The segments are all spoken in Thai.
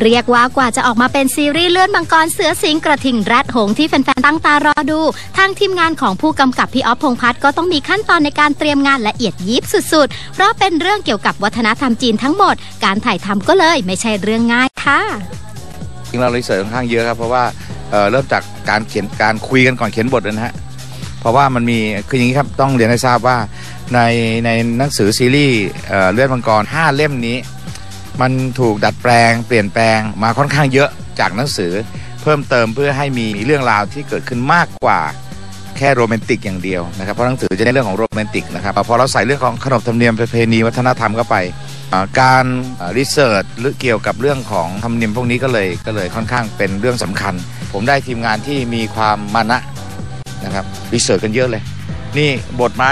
เรียกว่ากว่าจะออกมาเป็นซีรีส์เลื่อนมังกรเสือสิงกระทิงแรดหงที่แฟนๆตั้งตารอดู ทางทีมงานของผู้กำกับพี่ออฟพงษ์พัฒน์ก็ต้องมีขั้นตอนในการเตรียมงานละเอียดยิบสุดๆ เพราะเป็นเรื่องเกี่ยวกับวัฒนธรรมจีนทั้งหมด การถ่ายทำก็เลยไม่ใช่เรื่องง่ายค่ะจริงเรารีเสิร์ชค่อนข้างเยอะครับเพราะว่าเเริ่มจากการเขียนการคุยกันก่อนเขียนบทนะฮะเพราะว่ามันมีคืออย่างนี้ครับต้องเรียนให้ทราบว่าในในหนังสือซีรีส์เอ่อเลือดมังกร5เล่มนี้ มันถูกดัดแปลง เปลี่ยนแปลงมาค่อนข้างเยอะจากหนังสือ เพิ่มเติมเพื่อให้มีเรื่องราวที่เกิดขึ้นมากกว่าแค่โรแมนติกอย่างเดียวนะครับเพราะหนังสือจะในเรื่องของโรแมนติกนะครับพอเราใส่เรื่องของขนบธรรมเนียมประเพณีวัฒนธรรมเข้าไป การรีเสิร์ชหรือเกี่ยวกับเรื่องของธรรมเนียมพวกนี้ก็เลยก็เลยค่อนข้างเป็นเรื่องสำคัญ ผมได้ทีมงานที่มีความมานะนะครับรีเสิร์ชกันเยอะเลย นี่บทมา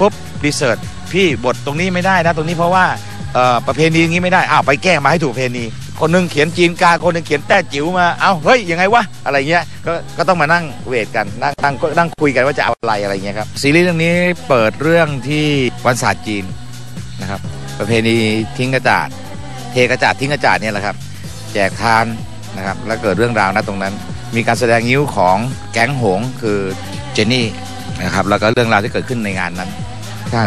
ปุ๊บรีเสิร์ชพี่บทตรงนี้ไม่ได้นะตรงนี้เพราะว่า ประเพณีอย่างนี้ไม่ได้อ้าวไปแก้มาให้ถูกประเพณี คนหนึงเขียนจีนกาคนหนึงเขียนแต้จิ๋วมาเอ้าเฮ้ยยังไงวะอะไรเงี้ยก็ก็ต้องมานั่งเวทกันนั่งนั่งนั่งคุยกันว่าจะเอาอะไรอะไรเงี้ยครับซีรีส์เรื่องนี้เปิดเรื่องที่วันศาสตร์จีนนะครับ ประเพณีทิ้งกระจาดเทกระจาดทิ้งกระจาดเนี่ยแหละครับ แจกทานนะครับแล้วเกิดเรื่องราวนะตรงนั้น มีการแสดงนิ้วของแก๊งหงคือเจนนี่นะครับแล้วก็เรื่องราวที่เกิดขึ้นในงานนั้น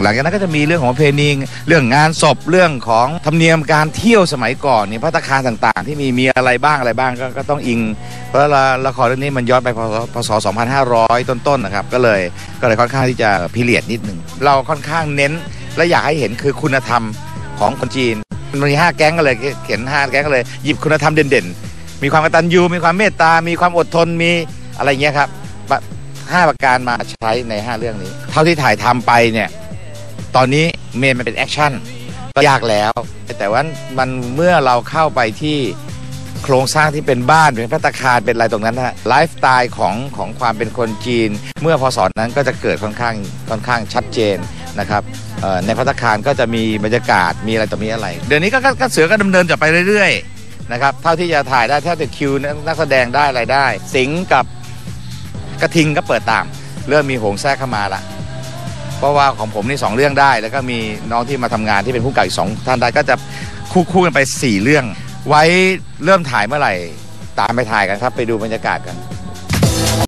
หลังจากนั้นก็จะมีเรื่องของประเพณีเรื่องงานศพเรื่องของธรรมเนียมการเที่ยวสมัยก่อนเนี่ยพัตตาคารต่างๆ ที่มีมีอะไรบ้างอะไรบ้างก็ก็ต้องอิง เพราะละละครเรื่องนี้มันย้อนไปพศพศ2500 ต้นๆนะครับก็เลยก็เลยค่อนข้างที่จะพิเรียดนิดหนึ่งเราค่อนข้างเน้น และอยากให้เห็นคือคุณธรรมของคนจีนมันมีห้าแก๊งก็เลยเขียนห้าแก๊งก็เลยหยิบคุณธรรมเด่นๆ มีความกตัญญูมีความเมตตา มีความอดทนมีอะไรเงี้ยครับห้าประการมาใช้ใน5เรื่องนี้ เท่าที่ถ่ายทำไปเนี่ย ตอนนี้เมนมันเป็นแอคชั่นก็ยากแล้ว แต่ว่ามันเมื่อเราเข้าไปที่โครงสร้างที่เป็นบ้านเป็นพัตตาคารเป็นอะไรตรงนั้นนะไลฟ์สไตล์ของของความเป็นคนจีน เมื่อพศนั้นก็จะเกิดค่อนข้างค่อนข้างชัดเจนนะครับในพัตตาคารก็จะมีบรรยากาศมีอะไรต่อมีอะไร เดี๋ยวนี้ก็ก็เสือก็ดำเนินต่อไปเรื่อยๆนะครับเท่าที่จะถ่ายได้เท่าที่คิวนักแสดงได้อะไรได้ สิงกับกระทิงก็เปิดตาม เริ่มมีหงแทรกเข้ามาละ เพราะว่าของผมนี่สองเรื่องได้ แล้วก็มีน้องที่มาทำงานที่เป็นผู้กำกับอีกสองท่านได้ก็จะคู่คู่กันไปสี่เรื่อง ไว้เริ่มถ่ายเมื่อไหร่ ตามไปถ่ายกันครับ ไปดูบรรยากาศกัน